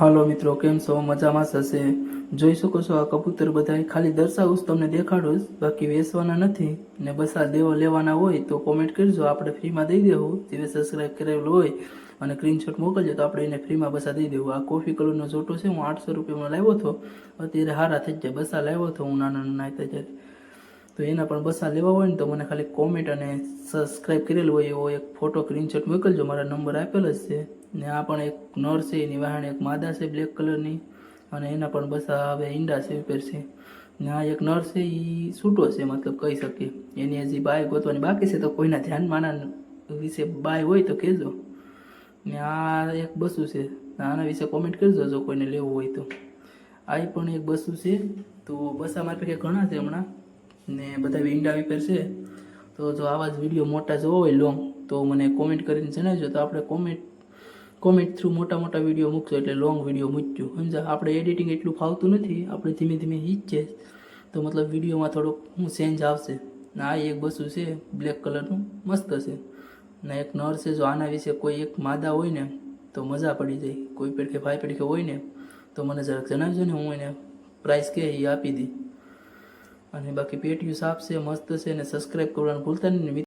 હાલો મિત્રો, કેમ છો? મજામાં થશે જોઈ શકો છો આ કબૂતર બધાય ખાલી દર્શાવું તમને દેખાડું બાકી વેચવાના નથી ને બસ આ દેવો લેવાના હોય તો કોમેન્ટ કરજો. આપણે ફ્રીમાં દઈ દેવું. જે સબસ્ક્રાઈબ કરેલું હોય અને સ્ક્રીનશોટ મોકલજો તો આપણે એને ફ્રીમાં બસા દઈ દેવું. આ કોફી કલરનો જોટો છે, હું આઠસો રૂપિયામાં લાવ્યો હતો. અત્યારે હારા થઈ જાય. બસા લાવ્યો હતો હું નાના નાના ત્યારે તો એના પણ બસા લેવા હોય ને તો મને ખાલી કોમેન્ટ અને સબસ્ક્રાઈબ કરેલું હોય એવો એક ફોટો સ્ક્રીનશોટ મોકલજો. મારા નંબર આપેલ જ છે. ને આ પણ એક નર છે, એની વાહણ એક માદા છે બ્લેક કલરની અને એના પણ બસા હવે ઈંડા છે ઉપર છે. ને આ એક નર છે એ છૂટો છે, મતલબ કહી શકીએ. એની હજી બાય ગોતવાની બાકી છે, તો કોઈના ધ્યાનમાં આના વિશે બાય હોય તો કહેજો. ને આ એક બસું છે આના વિશે કોમેન્ટ કરજો, જો કોઈને લેવું હોય તો. આ પણ એક બસું છે, તો બસા મારી પાસે ઘણા છે હમણાં. ને બધા ઈંડા વિપેર છે. તો જો આવા જ વીડિયો મોટા જોવો હોય લોંગ તો મને કોમેન્ટ કરીને જણાવજો. તો આપણે કોમેન્ટ કોમેન્ટ થ્રુ મોટા મોટા વીડિયો મૂકશો એટલે લોંગ વીડિયો મૂકજો. સમજા આપણે એડિટિંગ એટલું ફાવતું નથી. આપણે ધીમે ધીમે ઈચ્છે તો મતલબ વિડીયોમાં થોડોક હું ચેન્જ આવશે. ને આ એક બસું છે બ્લેક કલરનું મસ્ત છે. ને એક નર છે, જો આના વિશે કોઈ એક માદા હોય ને, તો મજા પડી જાય. કોઈ પેડકે ભાઈ પેડકે હોય ને, તો મને જરાક જણાવજો ને હું એને પ્રાઇસ કે એ આપી દી અને બાકી પેટીયું સાફ છે, મસ્ત છે ને સબસ્ક્રાઈબ કરવાનું ભૂલતા નહીં